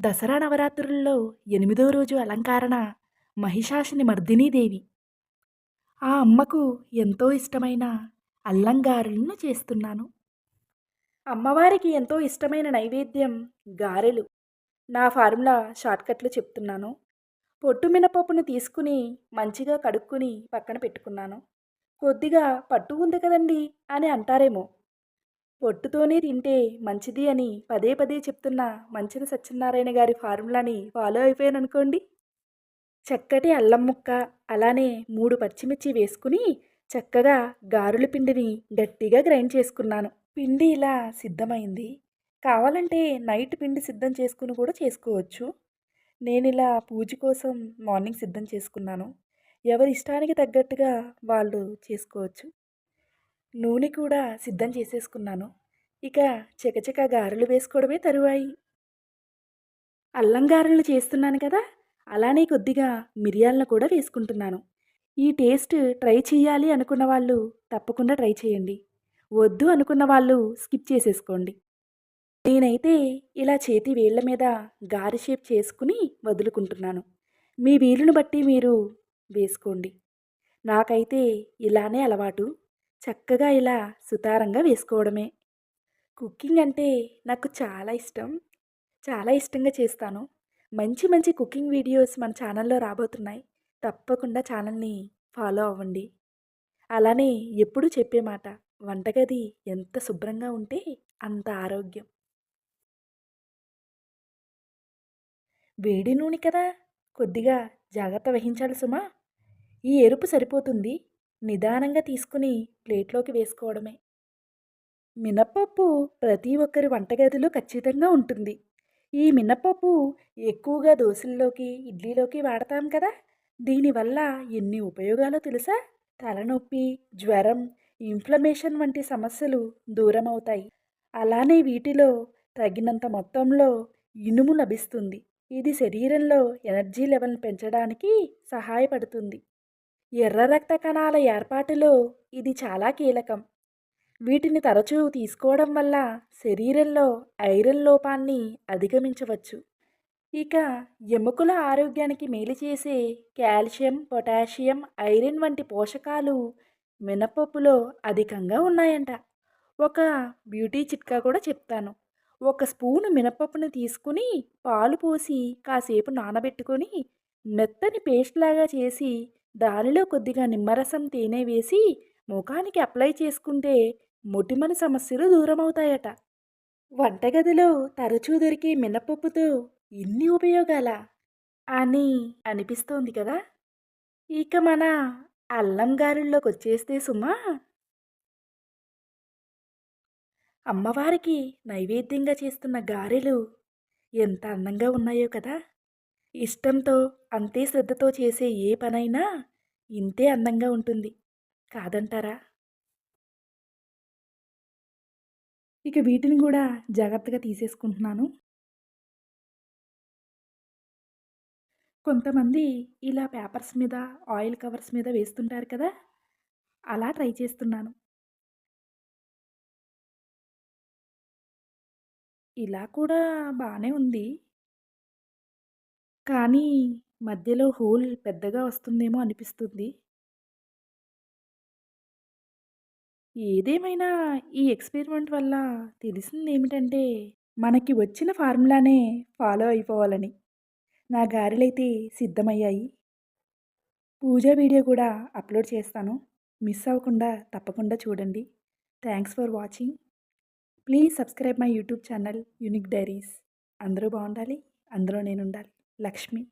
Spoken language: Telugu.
దసరా నవరాత్రుల్లో ఎనిమిదో రోజు అలంకారణ మహిషాసుని మర్దినీదేవి. ఆ అమ్మకు ఎంతో ఇష్టమైన అల్లంగారులను చేస్తున్నాను. అమ్మవారికి ఎంతో ఇష్టమైన నైవేద్యం గారెలు. నా ఫార్ములా షార్ట్కట్లు చెప్తున్నాను. పొట్టు మినపప్పును తీసుకుని మంచిగా కడుక్కుని పక్కన పెట్టుకున్నాను. కొద్దిగా పట్టు ఉంది కదండి అని అంటారేమో. పొట్టుతోనే తింటే మంచిది అని పదే పదే చెప్తున్న మంచిన సత్యనారాయణ గారి ఫార్ములాని ఫాలో అయిపోయాను అనుకోండి చక్కటి అల్లం ముక్క అలానే మూడు పచ్చిమిర్చి వేసుకుని చక్కగా గారెల పిండిని గట్టిగా గ్రైండ్ చేసుకున్నాను. పిండి ఇలా సిద్ధమైంది. కావాలంటే నైట్ పిండి సిద్ధం చేసుకుని కూడా చేసుకోవచ్చు. నేను ఇలా పూజ కోసం మార్నింగ్ సిద్ధం చేసుకున్నాను. ఎవరి ఇష్టానికి తగ్గట్టుగా వాళ్ళు చేసుకోవచ్చు. నూనె కూడా సిద్ధం చేసేసుకున్నాను. ఇక చకచక గారెలు వేసుకోవడమే తరువాయి. అల్లం గారెలు చేస్తున్నాను కదా అలానే కొద్దిగా మిరియాలను కూడా వేసుకుంటున్నాను. ఈ టేస్ట్ ట్రై చేయాలి అనుకున్న వాళ్ళు తప్పకుండా ట్రై చేయండి. వద్దు అనుకున్న వాళ్ళు స్కిప్ చేసేసుకోండి. నేనైతే ఇలా చేతి వేళ్ళ మీద గారి షేప్ చేసుకుని వదులుకుంటున్నాను. మీ వీలును బట్టి మీరు వేసుకోండి. నాకైతే ఇలానే అలవాటు. చక్కగా ఇలా సుతారంగా వేసుకోవడమే. కుకింగ్ అంటే నాకు చాలా ఇష్టం. చాలా ఇష్టంగా చేస్తాను. మంచి మంచి కుకింగ్ వీడియోస్ మన ఛానల్లో రాబోతున్నాయి. తప్పకుండా ఛానల్ని ఫాలో అవ్వండి. అలానే ఎప్పుడూ చెప్పే మాట వంటగది ఎంత శుభ్రంగా ఉంటే అంత ఆరోగ్యం. వేడి నూనె కదా! కొద్దిగా జాగ్రత్త వహించాలి సుమా. ఈ ఎరుపు సరిపోతుంది. నిదానంగా తీసుకుని ప్లేట్లోకి వేసుకోవడమే. మినప్పప్పు ప్రతి ఒక్కరి వంటగదిలో ఖచ్చితంగా ఉంటుంది. ఈ మినప్పప్పు ఎక్కువగా దోశల్లోకి ఇడ్లీలోకి వాడతాం కదా! దీనివల్ల ఎన్ని ఉపయోగాలు తెలుసా? తలనొప్పి జ్వరం ఇన్ఫ్లమేషన్ వంటి సమస్యలు దూరం అవుతాయి అలానే వీటిలో తగినంత మొత్తంలో ఇనుము లభిస్తుంది. ఇది శరీరంలో ఎనర్జీ లెవెల్ పెంచడానికి సహాయపడుతుంది. ఎర్ర రక్త కణాల ఏర్పాటులో ఇది చాలా కీలకం. వీటిని తరచూ తీసుకోవడం వల్ల శరీరంలో ఐరన్ లోపాన్ని అధిగమించవచ్చు. ఇక ఎముకల ఆరోగ్యానికి మేలు చేసే కాల్షియం పొటాషియం ఐరన్ వంటి పోషకాలు మినపప్పులో అధికంగా ఉన్నాయంట. ఒక బ్యూటీ చిట్కా కూడా చెప్తాను. ఒక స్పూను మినపప్పును తీసుకుని పాలు పోసి కాసేపు నానబెట్టుకొని మెత్తని పేస్ట్ లాగా చేసి దానిలో కొద్దిగా నిమ్మరసం తేనె వేసి ముఖానికి అప్లై చేసుకుంటే మొటిమని సమస్యలు దూరమవుతాయట. వంటగదిలో తరచూ దొరికే మినపప్పుతో ఇన్ని ఉపయోగాలా? అని అనిపిస్తోంది కదా! ఇక మన అల్లం గారుల్లోకి వచ్చేస్తే సుమా! అమ్మవారికి నైవేద్యంగా చేస్తున్న గారెలు ఎంత అందంగా ఉన్నాయో కదా! ఇష్టంతో అంతే శ్రద్ధతో చేసే ఏ పనైనా ఇంతే అందంగా ఉంటుంది. కాదంటారా? ఇక వీటిని కూడా జాగ్రత్తగా తీసేసుకుంటున్నాను. కొంతమంది ఇలా పేపర్స్ మీద ఆయిల్ కవర్స్ మీద వేస్తుంటారు కదా? అలా ట్రై చేస్తున్నాను. ఇలా కూడా బాగానే ఉంది. కానీ మధ్యలో హోల్ పెద్దగా వస్తుందేమో అనిపిస్తుంది. ఏదేమైనా ఈ ఎక్స్పెరిమెంట్ వల్ల తెలిసింది ఏమిటంటే మనకి వచ్చిన ఫార్ములానే ఫాలో అయిపోవాలని. నా గారెలైతే సిద్ధమయ్యాయి. పూజ వీడియో కూడా అప్లోడ్ చేస్తాను. మిస్ అవ్వకుండా తప్పకుండా చూడండి. Thanks for watching. Please subscribe my YouTube channel unique diaries. అందరూ బాగుండాలి. అందులో నేను ఉండాలి లక్ష్మి.